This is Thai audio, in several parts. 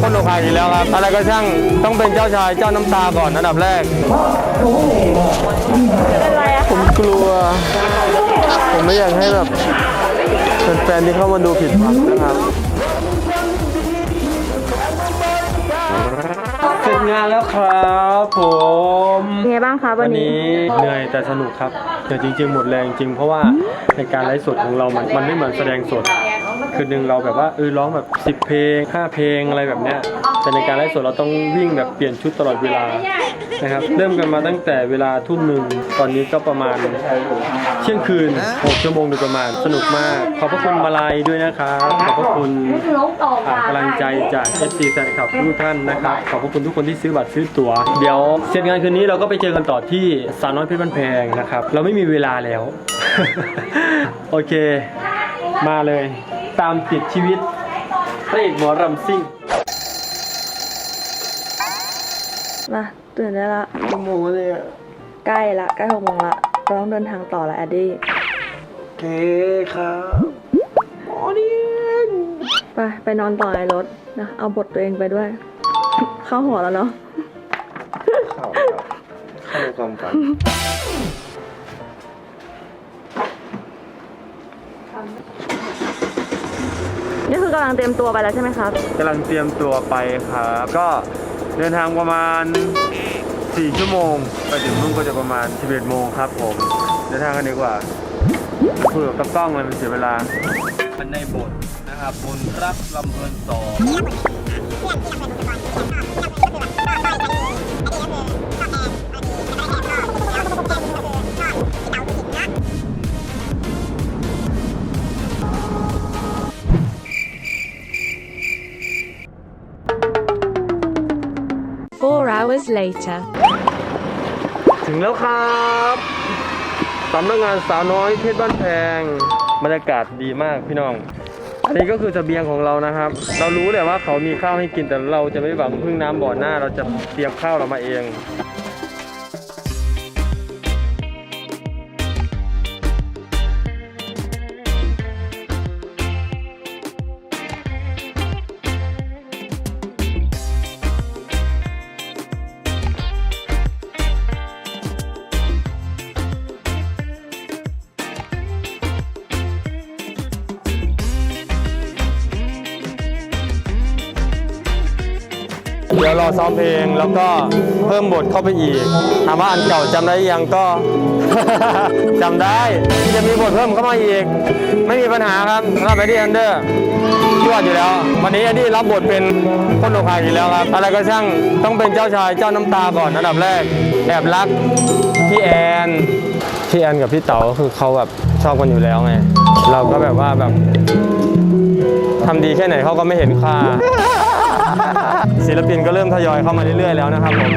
คนอกหักอีกแล้วครับ อะไรก็ช่างต้องเป็นเจ้าชายเจ้าน้ำตาก่อนอันดับแรกเป็นไรอะผมกลัว ผมไม่อยากให้แบบแฟนๆที่เข้ามาดูผิดหวังนะครับเสร็จงานแล้วครับผมเป็นไงบ้างคะวัวันนนี้ นี้เหนื่อยแต่สนุกครับแต่จริงๆหมดแรงจริงเพราะว่าในการไลฟ์สดของเรามันมันไม่เหมือนแสดงสด คือหนึ่งเราแบบว่าเออร้องแบบ10 เพลง 5 เพลงอะไรแบบเนี้ยแต่ในการไลฟ์สดเราต้องวิ่งแบบเปลี่ยนชุดตลอดเวลานะครับเริ่มกันมาตั้งแต่เวลาทุ่มหนึ่งตอนนี้ก็ประมาณเที่ยงคืน 6 ชั่วโมงโดยประมาณสนุกมาก ขอบพระคุณมาลายด้วยนะครับขอบพระคุณอ่ากำลังใจจาก FC แฟนคลับทุกท่านนะครับขอบพระคุณทุกคนที่ซื้อบัตรซื้อตั๋วเดี๋ยวเสร็จงานคืนนี้เราก็ไปเจอกันต่อที่สาวน้อยเพชรบ้านแพงนะครับ เราไม่มีเวลาแล้ว โอเค มาเลย ตามติดชีวิตพระเอกหมอรำซิ่งมาตื่นได้ละชั่วโมงเลยใกล้ละใกล้หกโมงละเราต้องเดินทางต่อละแอดดี้โอเคครับหมอนี่ไปไปนอนต่อในรถนะเอาบทตัวเองไปด้วย เข้าหัวแล้วเนาะ เข้าเข้าความฝัน นี่คือกำลังเตรียมตัวไปแล้วใช่ไหมครับ กำลังเตรียมตัวไปครับ ก็เดินทางประมาณ 4 ชั่วโมง ไปถึงนู่นก็จะประมาณ 11 โมงครับผม เดินทางกันดีกว่าคุยกับตากล้องเลยมันเสียเวลามันในบทนะครับบนรักลำเพลินสอง hours later. ถึงแล้วครับสำนักงานสาวน้อยเพชรบ้านแพงบรรยากาศดีมากพี่น้อง อันนี้ก็คือเสบียงของเรานะครับ เรารู้แหละว่าเขามีข้าวให้กินแต่เราจะไม่หวังพึ่งน้ำบ่อหน้า เราจะเตรียมข้าวเรามาเอง รอซ้อมเพลง แล้วก็เพิ่มบทเข้าไปอีกถามว่าอันเก่าจำได้ยังก็ จำได้จะมีบทเพิ่มเข้ามาอีก ไม่มีปัญหาครับสำหรับเอ็ดดี้อันเดอร์ยอดอยู่แล้ว วันนี้อดดี้รับบทเป็นคนอกหักอีกแล้วครับ อะไรก็ช่างต้องเป็นเจ้าชายเจ้าน้ำตาก่อนอันดับแรก แอบรักพี่แอนพี่แอนกับพี่เต๋าคือเขาแบบชอบกันอยู่แล้วไงเราก็แบบว่าแบบทำดีแค่ไหนเขาก็ไม่เห็นค่า ทยอยเข้ามาเรื่อยๆแล้วนะครับผม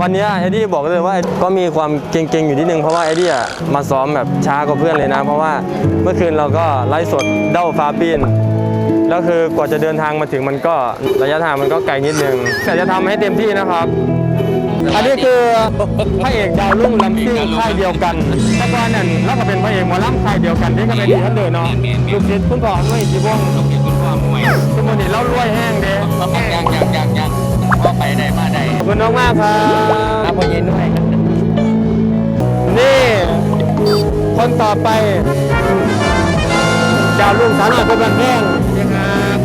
วันนี้เอ็ดดี้บอกเลยว่าก็มีความเก่งๆอยู่นิดนึงเพราะว่าเอ็ดดี้มาซ้อมแบบช้ากว่าเพื่อนเลยนะ เพราะว่าเมื่อคืนเราก็ไลฟ์สดเด้าฟ้าปีนแล้วคือกว่าจะเดินทางมาถึงมันก็ระยะทางมันก็ไกลนิดนึงแต่จะทำให้เต็มที่นะครับอันนี้คือพระเอกดาวรุ่งลำซิ่งค่ายเดียวกันต่ก่อนนั่นเราก็เป็นพระเอกหมอลำค่ายเดียวกันที่ก็เป็นดีท่านเดินเนาะลูกศิษย์คุณพ่อด้วยจีบวง น้องมากครับน้ำพอเย็นด้วย นี่ คนต่อไปดาวรุ่งสาวหน่อยเป็นบันแห้งนะครับ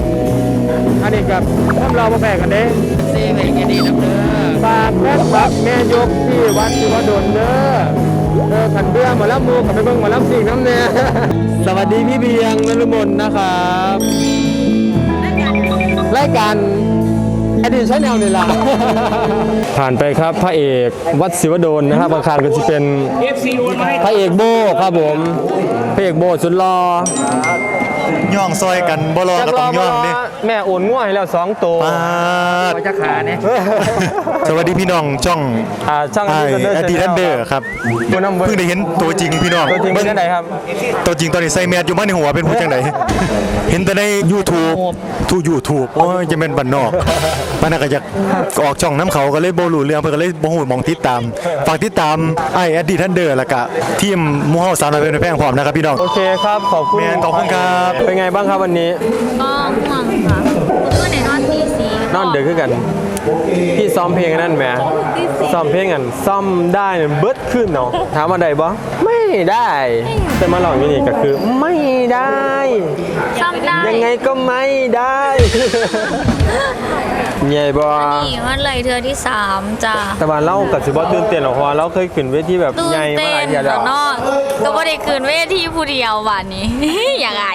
อันนี้กับพวกเรามาแบ่งกันเด้ซีเวงดีน้ำเด้อฝากแม่ปักแม่ยกที่วัดที่วัดโดนเด้อเออขันเบื่อหมาแล้วมูขับไปเบิ่งหมาแล้วสิ่งน้ำเนี่ยสวัสดีพี่เบียงนรุมนนะครับรายการ อดีตใช้แนวนี่ล่ะผ่านไปครับพระเอกวัดศิวดลนะครับบางคารก็จะเป็นพระเอกโบครับผมพระเอกโบสุดรอ ย่องซอยกันบ่รอก็ต้องย่องดิแม่โอนง่วยให้แล้วสองตัวปาดจะขาเนี่ยสวัสดีพี่น้องช่องอ่าช่างไออดีตอดีทันเดอร์ครับคุณน้ำเบิ้เพิ่งได้เห็นตัวจริงพี่น้องตัวจริงเป็นยังไงครับตัวจริงตอนนี้ใส่แมสอยู่บ้านในหัวเป็นผู้จังไดเห็นแต่ใน YouTube ทู YouTube โอ้ยจะเป็นบันนอกมันน่ะก็จะออกช่องน้ำเขาก็เลยบ่รู้เรื่องเพิ่นก็เลยบ่ฮู้หมองติดตามฝากติดตามไออดีทันเดอร์แล้วก็ทีมหมู่เฮาสาวน้อยเป็นแพงพร้อมนะครับพี่น้องโอเคครับขอบคุณแมนขอบคุณครับเป็นไงบ้างครับวันนี้ ก็ง่วงค่ะเมื่อคืนไหนนอนตีสี่นนอนเดือคือกัน พี่ซ้อมเพลงอันนั่นแหมซ้อมเพลงกันซ่อมได้เนี่ยเบิดขึ้นเนาะถามว่าได้บ่ไม่ได้ แต่มาลองอยู่นี่ก็คือ ไม่ได้ ซ่อมได้ยังไงก็ไม่ได้ใหญ่บ่นี่มันเลยเธอที่สามจ้ะแต่ว่าเรากับสิบ่ตื่นเต้นหรอกเพราะว่าเราเคยขึ้นเวทีแบบตื่นใหญ่มาเต้หลายนเทียแล้แล้ววเนาะก็ไม่ได้คืนเวทีผู้เดียววันนี้อย่างไร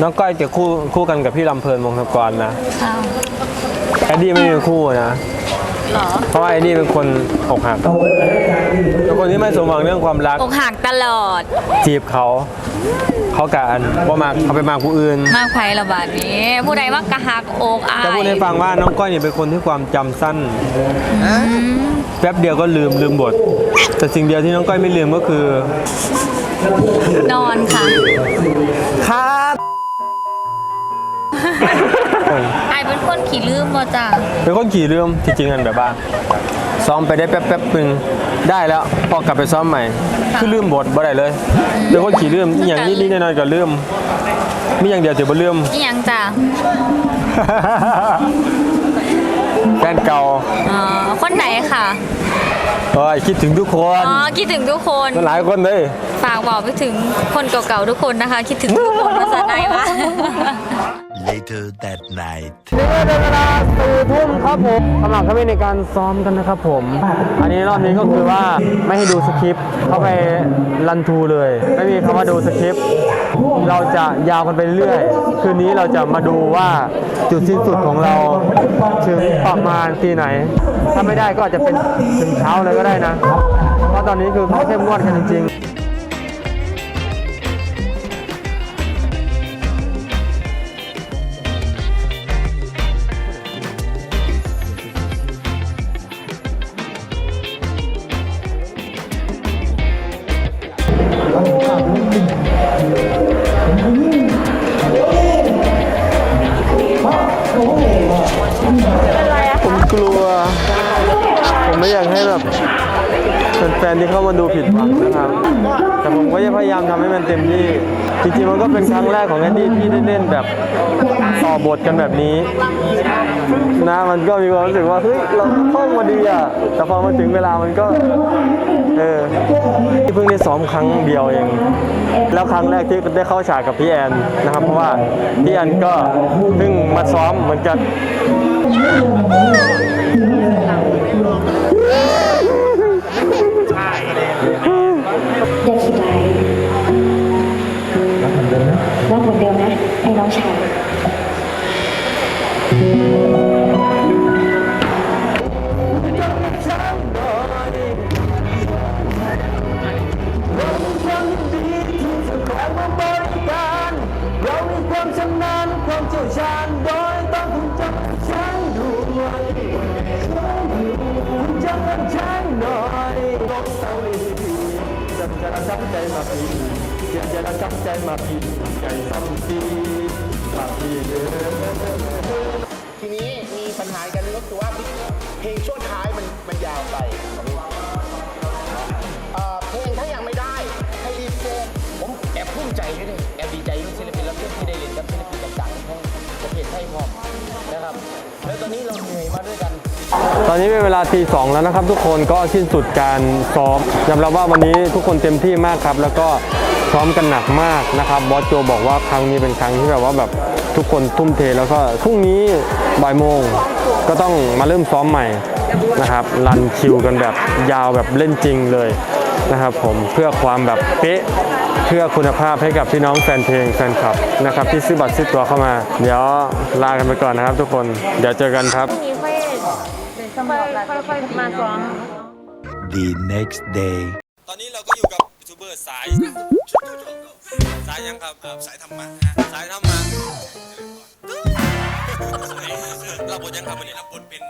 น้องก้อยจะคู่คู่กันกับพี่ลำเพลินวงศกรนะอ้าว แอดดี้ไม่มีคู่นะเหรอเพราะว่าแอดดี้เป็นคนอกหักเป็นคนที่ไม่สมหวังเรื่องความรัก อกหักตลอด จีบเขา เขากอันว่ามาเขาไปมาผู้อื่น มากไผ่ละบาทนี้ ผู้ใดว่ากระหักอกอาจะพูดยให้ฟังว่าน้องก้อยเนี่ยเป็นคนที่ความจำสั้น แป๊บเดียวก็ลืมลืมบท แต่สิ่งเดียวที่น้องก้อยไม่ลืมก็คือ นอนค่ะ ครับ ไอายเป็นคนขี่ลืมมาจ้ะเป็นคนขี่ลืมจริงๆกันแบบว่าซ้อมไปได้แป๊บแป๊บๆนึงได้แล้วพอกลับไปซ้อมใหม่ คือลืมบทบ่ได้เลยเป็นคนขี่ลืมอหย่างนี้นี่น้อยๆก็ลืมมีอย่างเดียวที่บ่ลืม นี่ยังจ้ะแฟนเก่าอ๋อคนไหนค่ะ เอ้ยคิดถึงทุกคนอ๋อ คิดถึงทุกคนหลายคนเลย ฝากบอกไปถึงคนเก่าๆทุกคนนะคะ คิดถึงทุกคนภาษาไหนวะ Later that night. นี่ก็เป็นเวลาสี่ทุ่มครับผมสำหรับเขาในการซ้อมกันนะครับผม อันนี้รอบนี้ก็คือว่าไม่ให้ดูสคริปต์เข้าไปรันทูเลย ไม่มีคำว่าดูสคริปต์เราจะยาวกันไปเรื่อย คืนนี้เราจะมาดูว่าจุดสิ้นสุดของเราถึงประมาณที่ไหน ถ้าไม่ได้ก็อาจจะเป็นถึงเช้าเลยก็ได้นะ เพราะตอนนี้คือเขาเข้มงวดกันจริงๆ นที่เข้ามาดูผิดหวังนะครับ แต่ผมก็จะพยายามทำให้มันเต็มที่ จริงๆมันก็เป็นครั้งแรกของแอนดี้ที่ได้เล่นแบบต่อบทกันแบบนี้นะมันก็มีความรู้สึกว่าเฮ้ยเราเข้ามาดีอะแต่พอมาถึงเวลามันก็เออที่เพิ่งได้ซ้อมครั้งเดียวเอง แล้วครั้งแรกที่ได้เข้าฉากกับพี่แอนนะครับ เพราะว่าพี่แอนก็เพิ่งมาซ้อมเหมือนกัน นะไอ้น้องชายเรามีความชำนาญความเชี่ยวชาญโดยต้องคุณจำช้างด้วยคุณจำช้าหน่อยลองเสาเลยสิจำจะจับใจมาปี เสียจะจับใจมาปีใจซ้ำปีมาปีเด้อทีนี้มีปัญหากันก็คือว่าเพลงช่วงท้ายมันมันยาวไปเอ่อเพลงถ้ายังไม่ได้ให้รีบแจ้งผมแอบภูมิใจด้วยนี่แอบดีใจด้วยศิลปินรับเชิญที่ได้เล่นกับศิลปินต่างๆทั้งประเทศไทยพร้อมนะครับแล้วตอนนี้เราเหนื่อยมาด้วยกัน ตอนนี้เป็นเวลาตีสองแล้วนะครับ ทุกคนก็สิ้นสุดการซ้อมยอมรับว่าวันนี้ทุกคนเต็มที่มากครับ แล้วก็ ซ้อมกันหนักมากนะครับบอสโจบอกว่าครั้งนี้เป็นครั้งที่แบบว่าแบบทุกคนทุ่มเทแล้วก็พรุ่งนี้บ่ายโมงก็ต้องมาเริ่มซ้อมใหม่นะครับรันคิวกันแบบยาวแบบเล่นจริงเลยนะครับผมเพื่อความแบบเป๊ะเพื่อคุณภาพให้กับพี่น้องแฟนเพลงแฟนคลับนะครับที่ซื้อบัตรซื้อตั๋วเข้ามา เดี๋ยวลากันไปก่อนนะครับ ทุกคนเดี๋ยวเจอกันครับ The next day. ตอนนี้เราก็อยู่กับยูทูบ เบอร์สาย สายยังครับสายธรรมะสายธรรมะเราบทยังครับวันนี้เราบทเป็น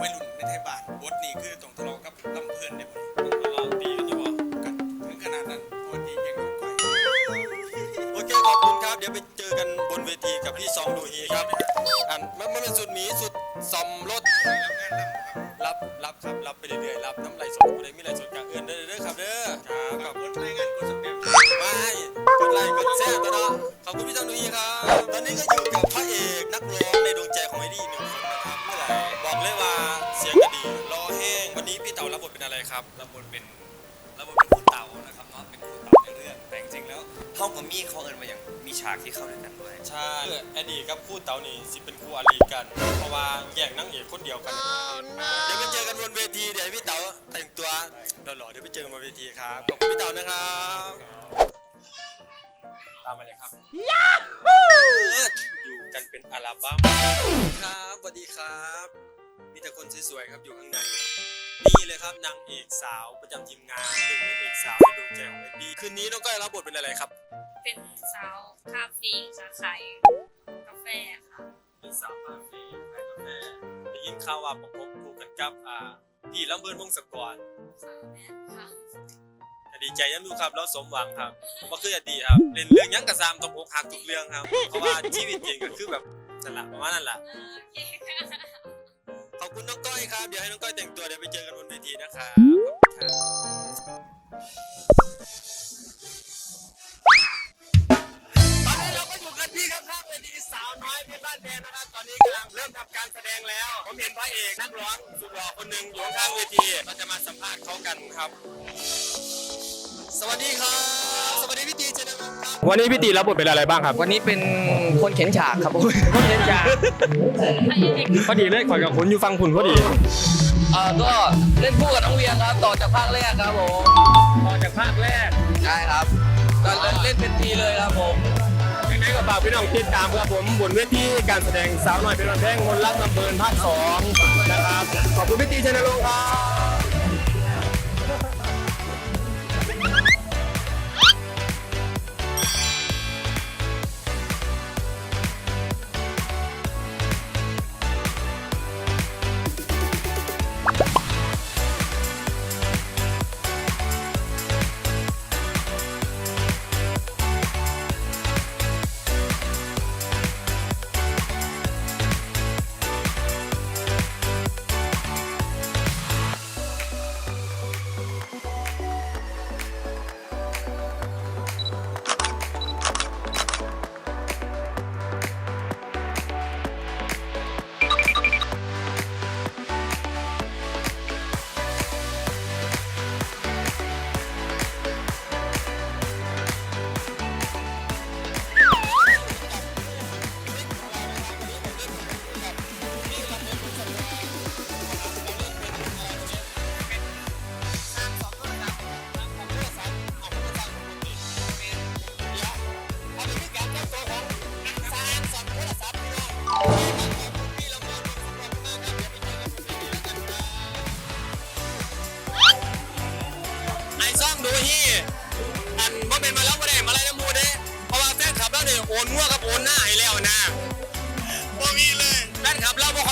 วัยรุ่นในไทยบ้านบทนี้คือต้องทะเลาะกับลำเพลินเนี่ยทะเลาะตีกันอยู่บ่ถึงขนาดนั้นตัวตียังก่อยโอเคขอบคุณครับ เดี๋ยวไปเจอกันบนเวทีกับพี่ซองดูฮีครับอันมันมันเป็นสุดหมีสุดซอมรถรับรับครับรับไปเรื่อยๆรับน้ำไหลสดกูได้มีไหลสดกลางเอือนเด้อเด้อครับเด้อ ครับรับบทเป็นรับบทเป็นครูเต๋านะครับเนาะเป็นครูเต๋าในเรื่องแต่จริงๆแล้วเท่ากับมี่เขาเอิญมาอย่างมีฉากที่เข้าด้วยกันด้วยใช่อดีตกับคู่เต๋านี่สิเป็นคู่อริกัน เพราะว่าแย่งนั่งเอกคนเดียวกันเดี๋ยวไปเจอกันบนเวทีเดี๋ยวให้พี่เต๋าแต่งตัวหล่อๆเดี๋ยวไปเจอกันบนเวทีครับขอบคุณพี่เต๋านะครับตามมาเลยครับยาฮูอยู่กันเป็นอัลบั้มครับสวัสดีครับ มีแต่คนสวยๆครับอยู่ข้างใน นี่เลยครับนางเอกสาวประจำทีมงานหนึ่งในเอกสาวในดวงใจของเอ็ดดี้คืนนี้น้องก้อยรับบทเป็นอะไรครับ เป็นสาวคาเฟ่ค่ะขายกาแฟค่ะเป็นสาวคาเฟ่ขายกาแฟได้ยินข่าวว่าประกบคู่กันกับอ่าพี่ลำเบิร์นวงศกรสาวแมนค่ะก็ดีใจยังดูครับเราสมหวังครับก็คืออดีตครับเล่นเรื่องหยังกระซามต้องอกหักทุกเรื่องครับ เพราะว่าชีวิตจริงก็คือแบบนั่นแหละประมาณนั่นแหละโอเคค่ะขอบคุณน้องก้อยครับ เดี๋ยวให้น้องก้อยแต่งตัวเดี๋ยวไปเจอกันบนเวทีนะครับตอนนี้เราก็อยู่กันที่ข้างๆเวทีสาวน้อยเพชรบ้านแพงนะครับ ตอนนี้กำลังเริ่มทำการแสดงแล้ว ผมเห็นพระเอกนักร้องสุดหล่อคนหนึ่งอยู่ข้างเวที เราจะมาสัมภาษณ์เขากันครับ สวัสดีครับ สวัสดีพี่ วันนี้พี่ตีรับบทเป็นอะไรบ้างครับ วันนี้เป็นคนเข็นฉากครับผมคนเข็นฉากพอดีเลยขอยกับคุณอยู่ฟังคุณพอดีเอ่อก็เล่นคู่กับน้องเวียงครับต่อจากภาคแรกครับผมต่อจากภาคแรกใช่ครับก็เล่นเล่นเป็นทีเลยครับผมยังไงก็ฝากพี่น้องติดตามครับผมบนเวทีการแสดงสาวน้อยเป็นวันแพงมนต์รักลำเบินภาคสองนะครับขอบคุณพี่ตีชนรงค์ครับ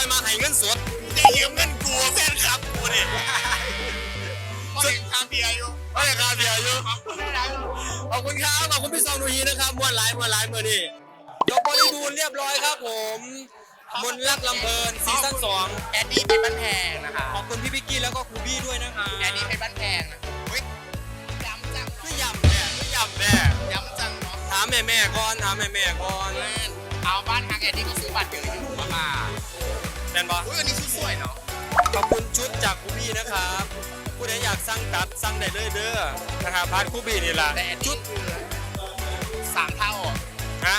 อยมาให้เงินสดได้ยืมเงินกูแฟนคลับกูเนี่ยสุดคาเบียอยู่ไม่ได้คาเบียอยู่ขอบคุณครับขอบคุณครับขอบคุณพี่ซองดูฮีนะครับมวนหลายมวนหลายเมื่อนี่ยกบริบูรณ์เรียบร้อยครับผมมนต์รักลำเพลินซีซั่นสองแอดดี้เป็นบ้านแพงนะคะขอบคุณพี่พิกกี้แล้วก็ครูบี้ด้วยนะครับแอดดี้เป็นบ้านแพงนะเฮ้ยย้ำจังคือยำแม่คือยำแม่ย้ำจังเนาะถามแม่แม่ๆก่อนถามแม่แม่ๆก่อนเอาบ้านฮักแอดดี้ก็ซื้อบัตรเยอะอยู่มามา แม่นบออุ้ยอันนี้ชุดสวยเนาะขอบคุณชุดจากครูบี้นะครับผู้ใดอยากสั่งตัดสั่งได้เลยเด้อนะครับพาร์ทครูบี้นี่ล่ะแต่แอดดี้คือสามเท่าอะฮะ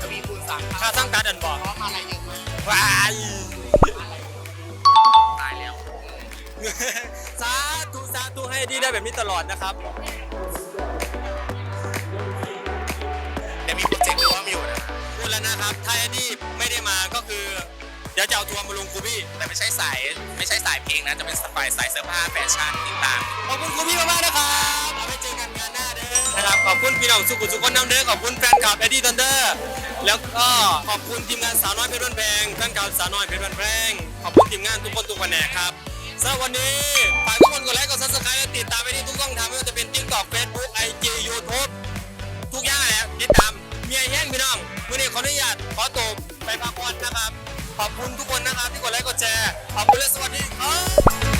ทวีคูณสามเท่าค่าสั่งตัดอันบอกเพราะมาอะไรเยอะมากว้ายตายแล้วสาธุสาธุให้ดีได้แบบนี้ตลอดนะครับเดี๋ยวมีโปรเจกต์ร่วมอยู่นะพูดแล้วนะครับถ้าไอ้นี่ไม่ได้มาก็คือเดี๋ยวจะเอาทัวร์มาลงครูบี้แต่ไม่ใช่สายไม่ใช่สายเพลงนะจะเป็นสายสายเสื้อผ้าแฟชั่นต่างขอบคุณครูบี้มากๆนะครับเอาไปเจอกันงานหน้าเด้อนะครับขอบคุณพี่น้องสุขุมสุขคนน้ำเด้อขอบคุณแฟนคลับเอ็ดดี้ทันเดอร์แล้วก็ขอบคุณทีมงานสาวน้อยเพชรบ้านแพงแฟนคลับสาวน้อยเพชรบ้านแพงขอบคุณทีมงานทุกคนทุกแผนครับสำหรับวันนี้ฝากทุกคนกดไลค์กดซับสไครต์และติดตามไปที่ทุกช่องทางไม่ว่าจะเป็น TikTok Facebook IG YouTube ทุกอย่างแหละติดตามเมียแห้งพี่น้องมื่อนี้ขออนุญาตขอตัวไปพักผ่อนนะครับ ขอบคุณทุกคนนะครับที่กดไลค์กดแชร์ขอบคุณและสวัสดีครับ